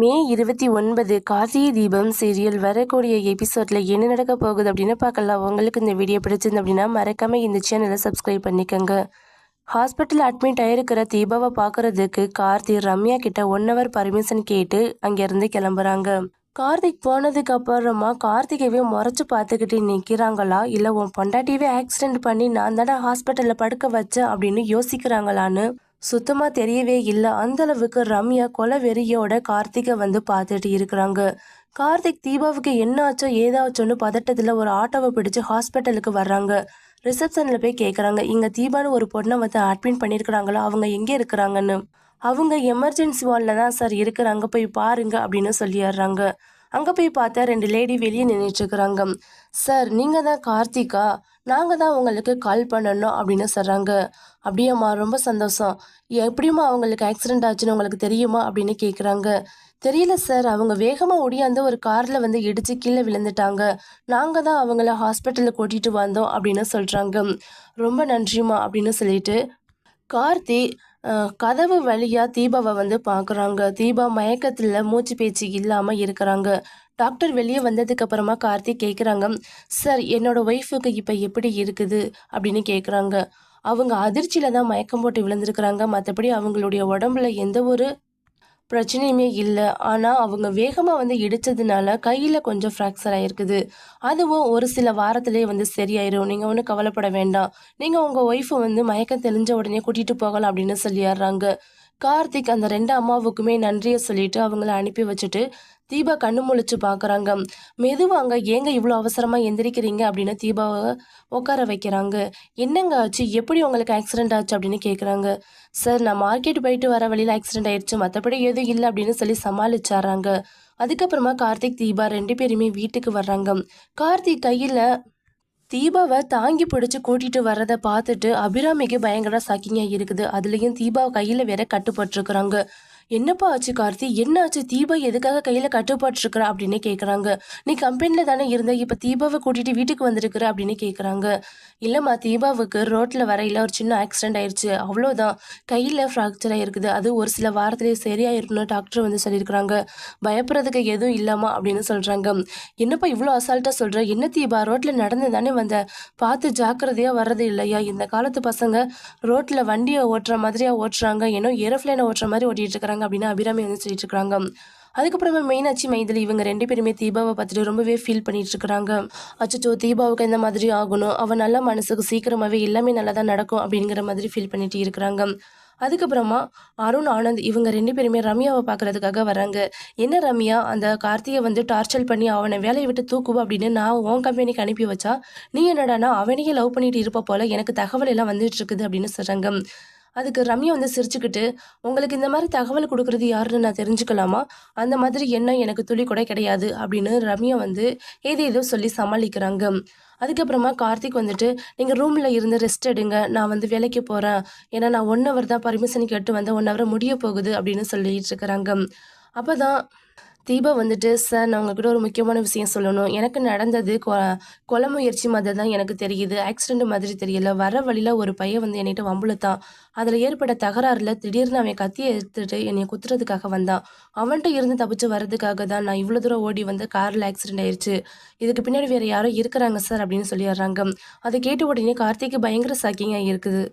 மே இருபத்தி ஒன்பது கார்த்திகை தீபம் சீரியல் வரக்கூடிய எபிசோடில் என்ன நடக்க போகுது அப்படின்னு பார்க்கலாம். உங்களுக்கு இந்த வீடியோ பிடிச்சிருந்து அப்படின்னா மறக்காம இந்த சேனலை சப்ஸ்கிரைப் பண்ணிக்கோங்க. ஹாஸ்பிட்டல் அட்மிட் ஆகிருக்கிற தீபாவை பார்க்கறதுக்கு கார்த்தி ரம்யா கிட்ட ஒன் ஹவர் பர்மிஷன் கேட்டு அங்கேருந்து கிளம்புறாங்க. கார்த்திக் போனதுக்கு அப்புறமா கார்த்திகைவே முறைச்சு பார்த்துக்கிட்டு நிற்கிறாங்களா இல்லை உன் பொண்டாட்டியவே ஆக்சிடென்ட் பண்ணி நான் தானே ஹாஸ்பிட்டலில் படுக்க வச்சேன் அப்படின்னு யோசிக்கிறாங்களான்னு சுத்தமாக தெரியவே இல்லை. அந்தளவுக்கு ரம்யா கொலை வெறியோட கார்த்திகை வந்து பார்த்துட்டு இருக்கிறாங்க. கார்த்திக் தீபாவுக்கு என்ன ஆச்சோ ஏதாச்சோன்னு பதட்டத்தில் ஒரு ஆட்டோவை பிடிச்சு ஹாஸ்பிட்டலுக்கு வர்றாங்க. ரிசப்ஷனில் போய் கேட்குறாங்க இங்கே தீபான்னு ஒரு பொண்ணை வந்து அட்மிட் பண்ணியிருக்கிறாங்களோ? அவங்க எங்கே இருக்கிறாங்கன்னு? அவங்க எமர்ஜென்சி வார்டில் தான் சார் இருக்கிறாங்க போய் பாருங்க அப்படின்னு சொல்லிடுறாங்க. அங்கே போய் பார்த்தா ரெண்டு லேடி வெளியே நின்றுட்டுருக்குறாங்க சார் நீங்கள் தான் கார்த்திகா. நாங்கள் தான் உங்களுக்கு கால் பண்ணணும் அப்படின்னு சொல்கிறாங்க அப்படியேம்மா ரொம்ப சந்தோஷம். எப்படியுமா அவங்களுக்கு ஆக்சிடென்ட் ஆச்சுன்னு உங்களுக்கு தெரியுமா? அப்படின்னு கேட்குறாங்க தெரியல சார். அவங்க வேகமாக ஒடியாந்து ஒரு காரில் வந்து இடித்து கீழே விழுந்துட்டாங்க. நாங்கள் தான் அவங்கள ஹாஸ்பிட்டலில் கூட்டிகிட்டு வந்தோம் அப்படின்னு சொல்கிறாங்க ரொம்ப நன்றிம்மா அப்படின்னு சொல்லிட்டு கார்த்தி கதவு வழியாக தீபாவை வந்து பார்க்குறாங்க தீபா மயக்கத்தில் மூச்சு பேச்சு இல்லாமல் இருக்கிறாங்க. டாக்டர் வெளியே வந்ததுக்கு அப்புறமா கார்த்திக் கேட்குறாங்க சார் என்னோட ஒய்ஃபுக்கு இப்போ எப்படி இருக்குது? அப்படின்னு கேட்குறாங்க அவங்க அதிர்ச்சியில் தான் மயக்கம் போட்டு விழுந்திருக்கிறாங்க. மற்றபடி அவங்களுடைய உடம்புல எந்த ஒரு பிரச்சனையுமே இல்லை. ஆனால் அவங்க வேகமாக வந்து இடித்ததுனால கையில் கொஞ்சம் ஃப்ராக்சர் ஆகிருக்குது அதுவும் ஒரு சில வாரத்திலே வந்து சரியாயிரும். நீங்கள் ஒன்றும் கவலைப்பட வேண்டாம். நீங்கள் உங்கள் ஒய்ஃபை வந்து மயக்கம் தெளிஞ்ச உடனே கூட்டிகிட்டு போகலாம் அப்படின்னு சொல்லிடுறாங்க கார்த்திக் அந்த ரெண்டு அம்மாவுக்குமே நன்றியை சொல்லிட்டு அவங்கள அனுப்பி வச்சுட்டு தீபா கண்ணு முழிச்சு பார்க்குறாங்க மெதுவாங்க ஏங்க இவ்வளோ அவசரமாக எந்திரிக்கிறீங்க? அப்படின்னு தீபாவை உட்கார வைக்கிறாங்க. என்னங்க ஆச்சு? எப்படி உங்களுக்கு ஆக்சிடென்ட் ஆச்சு? அப்படின்னு கேட்குறாங்க சார் நான் மார்க்கெட் போயிட்டு வர வழியில் ஆக்சிடென்ட் ஆயிடுச்சு. மற்றபடி எதுவும் இல்லை அப்படின்னு சொல்லி சமாளிச்சாராங்க. அதுக்கப்புறமா கார்த்திக் தீபா ரெண்டு பேருமே வீட்டுக்கு வர்றாங்க. கார்த்திக் கையில் தீபாவை தாங்கி பிடிச்சி கூட்டிட்டு வர்றதை பார்த்துட்டு அபிராமிக்கு பயங்கர சக்கிங்காக இருக்குது. அதுலேயும் தீபா கையில் வேற கட்டுப்பட்டுருக்குறாங்க. என்னப்பா ஆச்சு கார்த்தி? என்ன ஆச்சு? தீபா எதுக்காக கையில் கட்டுப்பாட்டுருக்குற அப்படின்னு கேட்குறாங்க நீ கம்பெனியில் தானே இருந்த இப்போ தீபாவை கூட்டிகிட்டு வீட்டுக்கு வந்திருக்கிற அப்படின்னு கேட்குறாங்க இல்லைம்மா தீபாவுக்கு ரோட்டில் வரையில் ஒரு சின்ன ஆக்சிடென்ட் ஆயிடுச்சு அவ்வளோதான் கையில் ஃப்ராக்சர் ஆகிருக்குது அது ஒரு சில வாரத்திலேயே சரியாயிருக்கணும் டாக்டர் வந்து சொல்லியிருக்கிறாங்க. பயப்படுறதுக்கு எதுவும் இல்லாமா அப்படின்னு சொல்கிறாங்க என்னப்பா இவ்வளோ அசால்ட்டாக சொல்கிற என்ன தீபா? ரோட்டில் நடந்து தானே வந்த? பார்த்து ஜாக்கிரதையாக வர்றது இல்லையா? இந்த காலத்து பசங்க ரோட்டில் வண்டியை ஓட்டுற மாதிரியாக ஓட்டுறாங்க. ஏன்னோ ஏரோப்ளைனை ஓட்டுற மாதிரி ஓட்டிகிட்டு இருக்கிறாங்க. இருக்கிறாங்க அப்படின்னு அபிராமி வந்து சொல்லிட்டு இருக்காங்க அதுக்கப்புறமா மெயினாச்சு மைதில் இவங்க ரெண்டு பேருமே தீபாவை பார்த்துட்டு ரொம்பவே ஃபீல் பண்ணிட்டு இருக்கிறாங்க அச்சோ தீபாவுக்கு இந்த மாதிரி ஆகணும். அவன் நல்ல மனசுக்கு சீக்கிரமாகவே எல்லாமே நல்லா தான் நடக்கும் அப்படிங்கிற மாதிரி ஃபீல் பண்ணிட்டு இருக்கிறாங்க. அதுக்கப்புறமா அருண் ஆனந்த் இவங்க ரெண்டு பேருமே ரம்யாவை பார்க்கறதுக்காக வராங்க. என்ன ரம்யா அந்த கார்த்தியை வந்து டார்ச்சர் பண்ணி அவனை வேலையை விட்டு தூக்குவோம் அப்படின்னு நான் உன் கம்பெனிக்கு அனுப்பி வச்சா நீ என்னடானா அவனையே லவ் பண்ணிட்டு இருப்ப போல எனக்கு தகவல் எல்லாம் வந்துட்டு இருக்குது அப்படின்னு சொல்கிறாங்க அதுக்கு ரம்யா வந்து சிரிச்சுக்கிட்டு உங்களுக்கு இந்த மாதிரி தகவல் கொடுக்குறது யாருன்னு நான் தெரிஞ்சுக்கலாமா? அந்த மாதிரி எண்ணம் எனக்கு துளி கூட கிடையாது அப்படின்னு ரம்யா வந்து ஏதேதோ சொல்லி சமாளிக்கிறாங்க. அதுக்கப்புறமா கார்த்திக் வந்துட்டு நீங்கள் ரூமில் இருந்து ரெஸ்ட் எடுங்க நான் வந்து வேலைக்கு போகிறேன் ஏன்னா நான் ஒன் ஹவர் தான் பர்மிஷன் கேட்டு வந்தேன் ஒன் ஹவர் முடிய போகுது அப்படின்னு சொல்லிட்டு இருக்கிறாங்க. அப்போ தான் தீபா வந்துட்டு சார் நான் உங்ககிட்ட ஒரு முக்கியமான விஷயம் சொல்லணும். எனக்கு நடந்தது கொ கொலை முயற்சி மாதிரி தான் எனக்கு தெரியுது. ஆக்சிடென்ட் மாதிரி தெரியல. வர வழியில் ஒரு பையன் வந்து என்கிட்ட வம்புழுத்தான். அதில் ஏற்பட்ட தகராறில் திடீர்னு அவன் கத்தியை எடுத்துட்டு என்னை குத்துறதுக்காக வந்தான். அவன்கிட்ட இருந்து தப்பிச்சு வர்றதுக்காக தான் நான் இவ்வளோ தூரம் ஓடி வந்து காரில் ஆக்சிடென்ட் ஆயிடுச்சு இதுக்கு பின்னாடி வேறு யாரோ இருக்கிறாங்க சார் அப்படின்னு சொல்லிடுறாங்க. அதை கேட்ட உடனே கார்த்திக்கு பயங்கர சாக்கிங்காக இருக்குது.